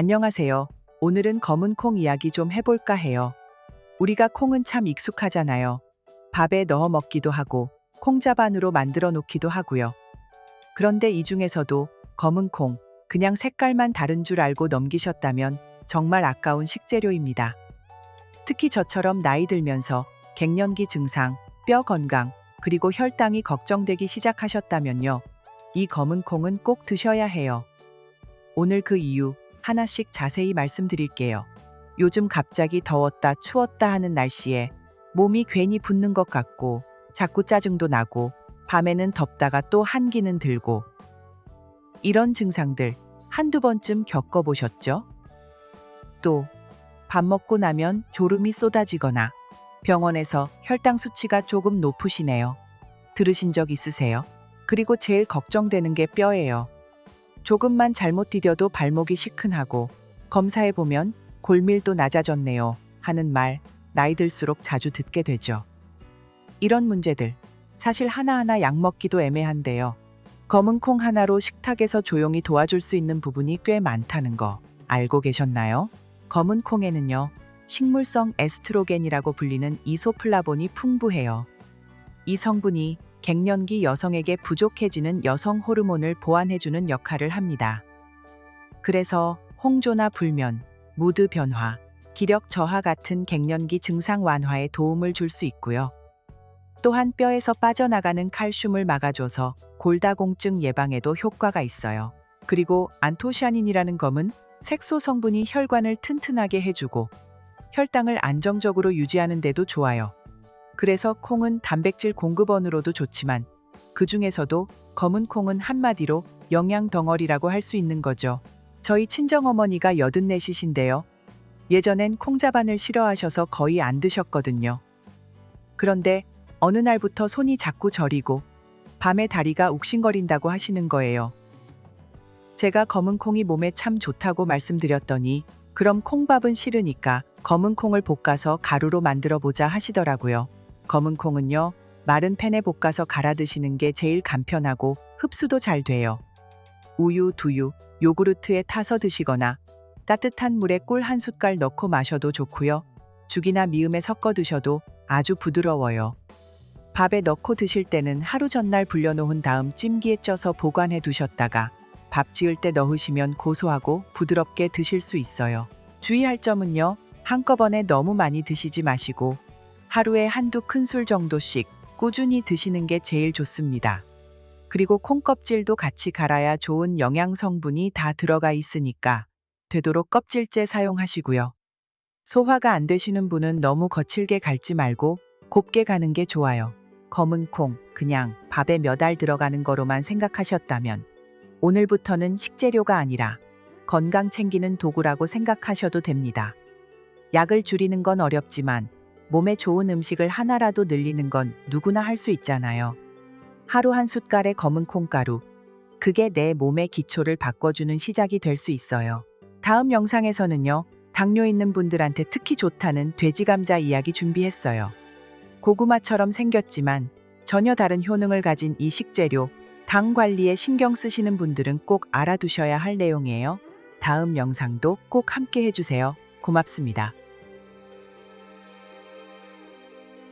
안녕하세요. 오늘은 검은 콩 이야기 좀 해볼까 해요. 우리가 콩은 참 익숙하잖아요. 밥에 넣어 먹기도 하고 콩자반으로 만들어 놓기도 하고요. 그런데 이 중에서도 검은 콩, 그냥 색깔만 다른 줄 알고 넘기셨다면 정말 아까운 식재료입니다. 특히 저처럼 나이 들면서 갱년기 증상, 뼈 건강, 그리고 혈당이 걱정되기 시작하셨다면요. 이 검은 콩은 꼭 드셔야 해요. 오늘 그 이유 하나씩 자세히 말씀드릴게요. 요즘 갑자기 더웠다 추웠다 하는 날씨에 몸이 괜히 붓는 것 같고 자꾸 짜증도 나고 밤에는 덥다가 또 한기는 들고 이런 증상들 한두 번쯤 겪어보셨죠? 또 밥 먹고 나면 졸음이 쏟아지거나 병원에서 혈당 수치가 조금 높으시네요. 들으신 적 있으세요? 그리고 제일 걱정되는 게 뼈예요. 조금만 잘못 디뎌도 발목이 시큰하고 검사해 보면 골밀도 낮아졌네요 하는 말 나이 들수록 자주 듣게 되죠. 이런 문제들 사실 하나하나 약 먹기도 애매한데요. 검은 콩 하나로 식탁에서 조용히 도와줄 수 있는 부분이 꽤 많다는 거 알고 계셨나요? 검은 콩에는요. 식물성 에스트로겐이라고 불리는 이소플라본이 풍부해요. 이 성분이 갱년기 여성에게 부족해지는 여성 호르몬을 보완해주는 역할을 합니다. 그래서 홍조나 불면, 무드 변화, 기력 저하 같은 갱년기 증상 완화에 도움을 줄 수 있고요. 또한 뼈에서 빠져나가는 칼슘을 막아줘서 골다공증 예방에도 효과가 있어요. 그리고 안토시아닌이라는 검은 색소 성분이 혈관을 튼튼하게 해주고 혈당을 안정적으로 유지하는 데도 좋아요. 그래서 콩은 단백질 공급원으로도 좋지만 그 중에서도 검은 콩은 한마디로 영양 덩어리라고 할 수 있는 거죠. 저희 친정어머니가 84시신데요. 예전엔 콩자반을 싫어하셔서 거의 안 드셨거든요. 그런데 어느 날부터 손이 자꾸 저리고 밤에 다리가 욱신거린다고 하시는 거예요. 제가 검은 콩이 몸에 참 좋다고 말씀드렸더니 그럼 콩밥은 싫으니까 검은 콩을 볶아서 가루로 만들어 보자 하시더라고요. 검은 콩은요, 마른 팬에 볶아서 갈아 드시는 게 제일 간편하고 흡수도 잘 돼요. 우유, 두유, 요구르트에 타서 드시거나 따뜻한 물에 꿀 한 숟갈 넣고 마셔도 좋고요. 죽이나 미음에 섞어 드셔도 아주 부드러워요. 밥에 넣고 드실 때는 하루 전날 불려놓은 다음 찜기에 쪄서 보관해 두셨다가 밥 지을 때 넣으시면 고소하고 부드럽게 드실 수 있어요. 주의할 점은요. 한꺼번에 너무 많이 드시지 마시고 하루에 한두 큰술 정도씩 꾸준히 드시는 게 제일 좋습니다. 그리고 콩껍질도 같이 갈아야 좋은 영양 성분이 다 들어가 있으니까 되도록 껍질째 사용하시고요. 소화가 안 되시는 분은 너무 거칠게 갈지 말고 곱게 가는 게 좋아요. 검은 콩 그냥 밥에 몇 알 들어가는 거로만 생각하셨다면 오늘부터는 식재료가 아니라 건강 챙기는 도구라고 생각하셔도 됩니다. 약을 줄이는 건 어렵지만 몸에 좋은 음식을 하나라도 늘리는 건 누구나 할 수 있잖아요. 하루 한 숟갈의 검은 콩가루. 그게 내 몸의 기초를 바꿔주는 시작이 될 수 있어요. 다음 영상에서는요, 당뇨 있는 분들한테 특히 좋다는 돼지 감자 이야기 준비했어요. 고구마처럼 생겼지만 전혀 다른 효능을 가진 이 식재료, 당 관리에 신경 쓰시는 분들은 꼭 알아두셔야 할 내용이에요. 다음 영상도 꼭 함께 해주세요. 고맙습니다.